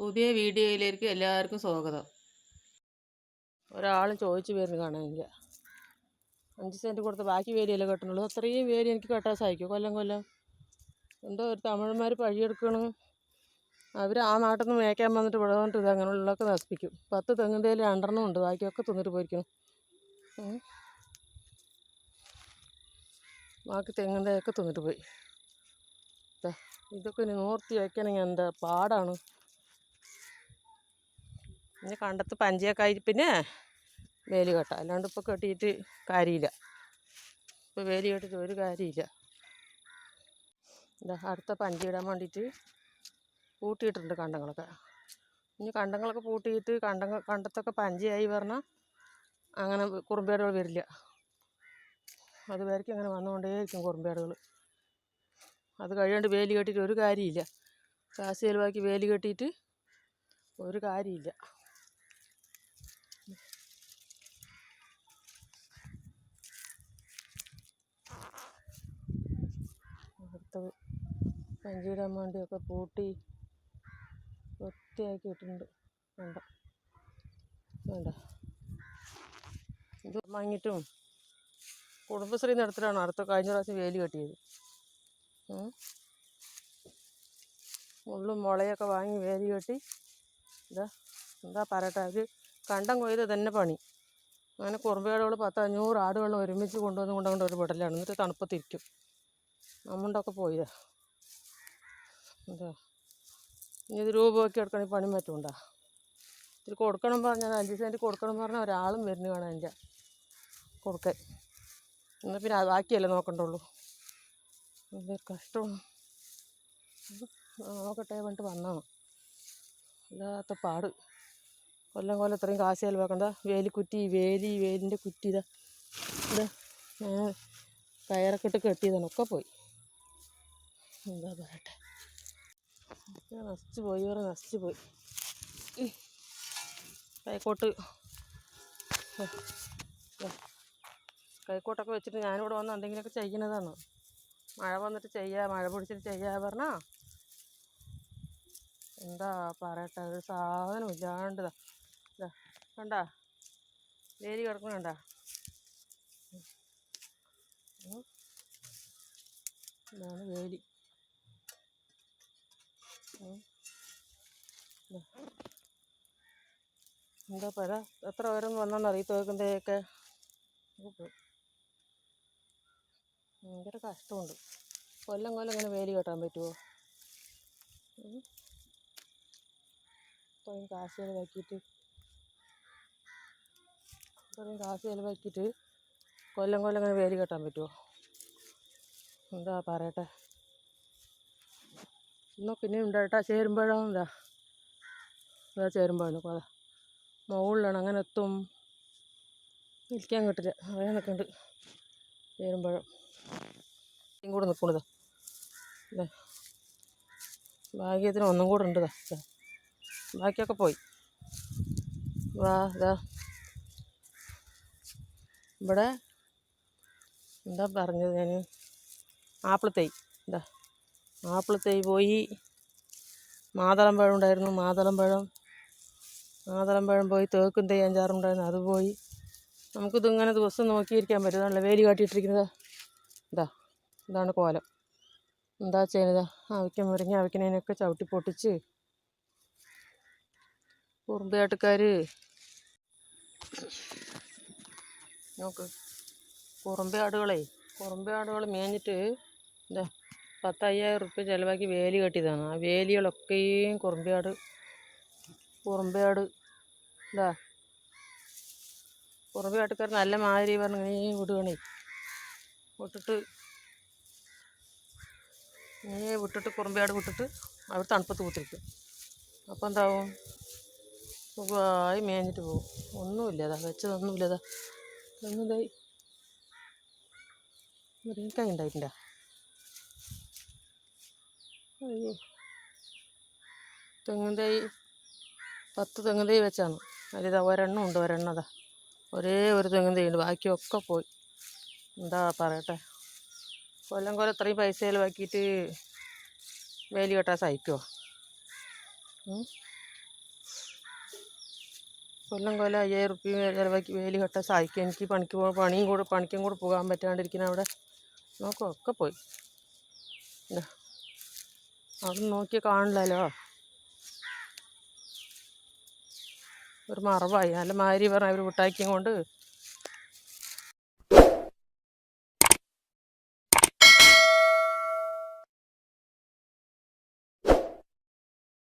പുതിയ വീഡിയോയിലേക്ക് എല്ലാവർക്കും സ്വാഗതം. ഒരാൾ ചോദിച്ചു വരുന്നു കാണാനില്ല അഞ്ച് സെന്റ് കൊടുത്ത് ബാക്കി വേലിയല്ലേ കെട്ടണുള്ളൂ. അത്രയും വേലി എനിക്ക് കെട്ടാൻ സാധിക്കും. കൊല്ലം കൊല്ലം. എന്തോ ഒരു തമിഴന്മാർ പഴിയെടുക്കണം. അവർ ആ നാട്ടിൽ നിന്ന് മേയ്ക്കാൻ വന്നിട്ട് ഇവിടെ വന്നിട്ട് ഇത് അങ്ങനെയുള്ളതൊക്കെ നശിപ്പിക്കും. പത്ത് തെങ്ങിന്റെ രണ്ടെണ്ണം ഉണ്ട്. ബാക്കിയൊക്കെ തിന്നിട്ട് പോയിരിക്കണം. ബാക്കി തെങ്ങിന്റെ ഒക്കെ തിന്നിട്ട് പോയി. ഇതൊക്കെ ഇനി നോർത്തി വയ്ക്കണമെങ്കിൽ എന്താ പാടാണ്. ഇനി കണ്ടത്ത് പഞ്ചയൊക്കെ ആയി പിന്നെ വേലി കെട്ടാം. അല്ലാണ്ട് ഇപ്പോൾ കെട്ടിയിട്ട് കാര്യമില്ല ഇപ്പോൾ വേലി കെട്ടിട്ട് ഒരു കാര്യമില്ല ഇതാ അടുത്ത പഞ്ചി ഇടാൻ വേണ്ടിയിട്ട് പൂട്ടിയിട്ടുണ്ട് കണ്ടങ്ങളൊക്കെ. ഇനി കണ്ടങ്ങളൊക്കെ പൂട്ടിയിട്ട് കണ്ടങ്ങൾ കണ്ടത്തൊക്കെ പഞ്ചയായി പറഞ്ഞാൽ അങ്ങനെ കുറുമ്പേടുകൾ വരില്ല. അതുവരെയ്ക്കും അങ്ങനെ വന്നുകൊണ്ടേയിരിക്കും കുറുമ്പേടുകൾ. അത് കഴിയാണ്ട് വേലി കെട്ടിയിട്ട് ഒരു കാര്യമില്ല കാശ് ചിലവാക്കി വേലി കെട്ടിയിട്ട് ഒരു കാര്യമില്ല അടുത്തത് പഞ്ചിയിടാൻ വേണ്ടിയൊക്കെ പൂട്ടി വൃത്തിയാക്കി ഇട്ടിട്ടുണ്ട്. വേണ്ട. വേണ്ട. ഇത് വാങ്ങിയിട്ടും കുടുംബശ്രീ നടത്തിലാണ് അടുത്ത കഴിഞ്ഞ പ്രാവശ്യം വേലി കെട്ടിയത്. മുള്ളും മുളയൊക്കെ വാങ്ങി വേലി കെട്ടി. ഇതാ എന്താ പറയട്ടെ അത് കണ്ടം കൊയ്ത് തന്നെ പണി. അങ്ങനെ കുറുമ്പേടുകൾ പത്ത് അഞ്ഞൂറ് ആടുകളും ഒരുമിച്ച് കൊണ്ടുവന്ന് കൊണ്ടുകൊണ്ട് ഒരു വിടലാണ് എന്നിട്ട് തണുപ്പത്തിരിക്കും. നമ്മുണ്ടൊക്കെ പോയതാ എന്താ? ഇനി ഇത് രൂപ നോക്കി എടുക്കണമെങ്കിൽ പണി പറ്റുണ്ടോ? ഇത്തിരി കൊടുക്കണം പറഞ്ഞാൽ അഞ്ച് സെന്റ് കൊടുക്കണം പറഞ്ഞാൽ ഒരാളും വരുന്നു കാണാൻ എന്റെ കൊടുക്കാൻ. എന്നാൽ പിന്നെ ബാക്കിയല്ലേ നോക്കണ്ടുള്ളൂ. എന്തൊരു കഷ്ടമാണ് നോക്കട്ടെ പറഞ്ഞിട്ട് വന്നാണ് ഇല്ലാത്ത പാട്. കൊല്ലം കൊല്ലം ഇത്രയും കാശ് ചിലവാക്കണ്ട. വേലിക്കുറ്റി വേലി വേലിന്റെ കുറ്റി ഇതാ. ഇതാ ഞാൻ കയറൊക്കെ ഇട്ട് കെട്ടിയതാണ്. ഒക്കെ പോയി. എന്താ പറയട്ടെ? നശിച്ചു പോയി ഇവരെ നശിച്ചു പോയി. കൈക്കോട്ട്. കൈക്കോട്ടൊക്കെ വെച്ചിട്ട് ഞാനിവിടെ വന്ന് എന്തെങ്കിലുമൊക്കെ ചെയ്യുന്നതാണ് മഴ വന്നിട്ട് ചെയ്യാ മഴ പിടിച്ചിട്ട് ചെയ്യാ പറഞ്ഞാ. എന്താ പറയട്ടെ ഒരു സാധനം ഇല്ലാണ്ട് കണ്ട? വേലി കിടക്കണ കണ്ട? ഇതാണ് വേലി. എന്താ പറ എത്ര പേരൊന്നും വന്നെന്ന് അറിയത്ത്? വെക്കുന്നതൊക്കെ ഭയങ്കര കഷ്ടമുണ്ട്. കൊല്ലം കൊല്ലം ഇങ്ങനെ വേലി കെട്ടാൻ പറ്റുമോ. ഇത്രയും കാശ് ചിലവാക്കിയിട്ട്. ഇത്രയും കാശ് ചിലവാക്കിയിട്ട് കൊല്ലം കൊല്ലം ഇങ്ങനെ വേലി കെട്ടാൻ പറ്റുമോ എന്താ പറയട്ടെ? എന്നാൽ പിന്നെ കേട്ടോ ചേരുമ്പോഴാണ് എന്താ ഇതാ ചേരുമ്പോഴാണ്. അതാ. മുകളിലാണ്. അങ്ങനെ എത്തും. ഇരിക്കാൻ കിട്ടില്ല. അറിയാൻ നിൽക്കുന്നുണ്ട് ചേരുമ്പോഴും. ഇതും കൂടെ നിൽക്കണതാ അല്ലേ ഭാഗ്യത്തിന് ഒന്നും കൂടെ ഉണ്ട് ഇതാ. ഇതാ. ബാക്കിയൊക്കെ പോയി. വാ ഇതാ. ഇവിടെ എന്താ പറഞ്ഞത് ഞാൻ ആപ്പിൾ തൈ ഇതാ. ആപ്പിൾ പോയി. മാതളം പഴം ഉണ്ടായിരുന്നു മാതളം പഴം. മാതളം പഴം പോയി തേക്കും തൈ അഞ്ചാറുണ്ടായിരുന്നു അത് പോയി. നമുക്കിതിങ്ങനെ ദിവസം നോക്കിയിരിക്കാൻ പറ്റും. നല്ല വേലി കാട്ടിയിട്ടിരിക്കുന്നത്. ഇതാ ഇതാണ് കോലം. എന്താ ചെയ്യുന്നത്? അവയ്ക്ക് മുറിഞ്ഞ് അവയ്ക്കിനൊക്കെ ചവിട്ടി പൊട്ടിച്ച് കുറുമ്പേട്ടക്കാർ നോക്ക് കുറുമ്പയാടുകളെ കുറുമ്പയാടുകൾ മേഞ്ഞിട്ട് എന്താ പത്തയ്യായിരം റുപ്യ ചിലവാക്കി വേലി കെട്ടിയതാണ്. ആ വേലികളൊക്കെയും കുറുമ്പയാട് കുറുമ്പയാട് എന്താ കുറുമ്പയാട്ടുകാർ നല്ല മാതിരി പറഞ്ഞ് ഇങ്ങനെ വിടുകയാണേ വിട്ടിട്ട് ഇങ്ങനെ വിട്ടിട്ട് കുറുമ്പയാട് വിട്ടിട്ട് അവർ തണുപ്പത്ത് കുത്തിരിക്കും. അപ്പോൾ എന്താവും? സുഖമായി മേഞ്ഞിട്ട് പോകും. ഒന്നുമില്ല അതാ വെച്ചതൊന്നുമില്ല അതാ. ഉണ്ടായിട്ടില്ല? അയ്യോ. തെങ്ങിൻ തൈ പത്ത് തെങ്ങിൻ തൈ വെച്ചാണ്. അതിലിതാ ഒരെണ്ണം ഉണ്ട് ഒരെണ്ണതാ ഒരേ ഒരു തെങ്ങിൻ തൈ ഉണ്ട് ബാക്കിയൊക്കെ പോയി. എന്താ പറയട്ടെ? കൊല്ലം കൊല്ലം ഇത്രയും പൈസ ചിലവാക്കിയിട്ട് വേലി കെട്ടാൻ സഹിക്കുമോ കൊല്ലം കൊല്ലം അയ്യായിരം റുപ്യ ചിലവാക്കി വേലി കെട്ടാൻ സഹായിക്കും എനിക്ക് പണിക്ക് പോ പണിയും കൂടെ പണിക്കും കൂടെ പോകാൻ പറ്റാണ്ടിരിക്കുന്ന അവിടെ. നോക്കോ ഒക്കെ പോയി. ഇതാ. അവിടെ നോക്കി കാണില്ലല്ലോ ഒരു മറവായി. നല്ല മാരി പറഞ്ഞ അവർ വിട്ടാക്കിയും കൊണ്ട്